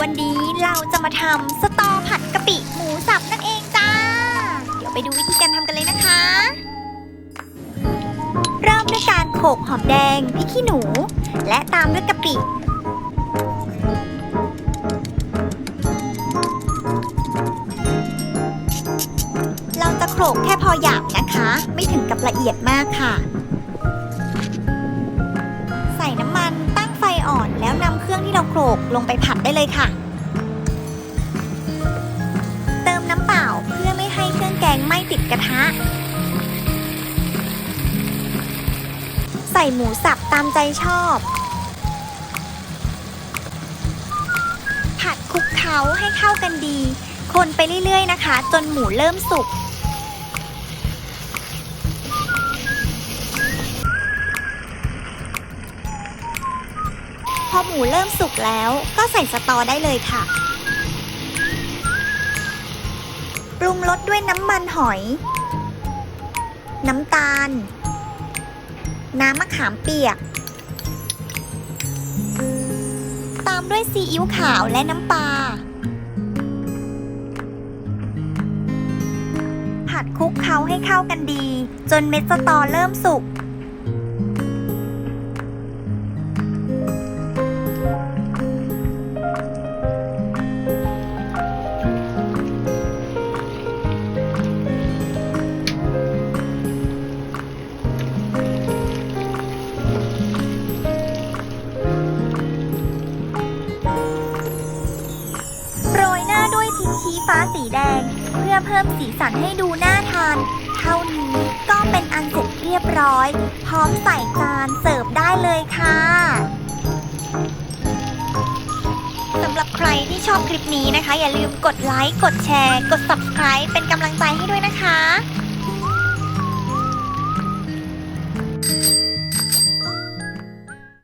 วันนี้เราจะมาทำสตอผัดกะปิหมูสับนั่นเองจ้า เดี๋ยวไปดูวิธีการทำกันเลยนะคะ เริ่มด้วยการโขลกหอมแดงพริกขี้หนู และตามด้วยกะปิ เราจะโขลกแค่พอหยาบนะคะ ไม่ถึงกับละเอียดมากค่ะ รื่องที่เราโขลกลงไปผัดได้เลยค่ะ เติมน้ำเปล่าเพื่อไม่ให้เครื่องแกงไหม้ติดกระทะ ใส่หมูสับตามใจชอบ ผัดคลุกเคล้าให้เข้ากันดี คนไปเรื่อยๆนะคะ จนหมูเริ่มสุก อหมูเริ่มสุกแล้วก็ใส่สตอได้เลยค่ะ ปรุงรสด้วยน้ำมันหอย น้ำตาล น้ำมะขามเปียก ตามด้วยซีอิ๊วขาวและน้ำปลา ผัดคลุกเคล้าให้เข้ากันดี จนเม็ดสตอเริ่มสุก ฟ้าสีแดง เพื่อเพิ่มสีสันให้ดูน่าทาน เท่านี้ก็เป็นอันเสร็จเรียบร้อย พร้อมใส่จานเสิร์ฟได้เลยค่ะสำหรับใครที่ชอบคลิปนี้นะคะ อย่าลืมกดไลค์ กดแชร์ กด subscribe เป็นกำลังใจให้ด้วย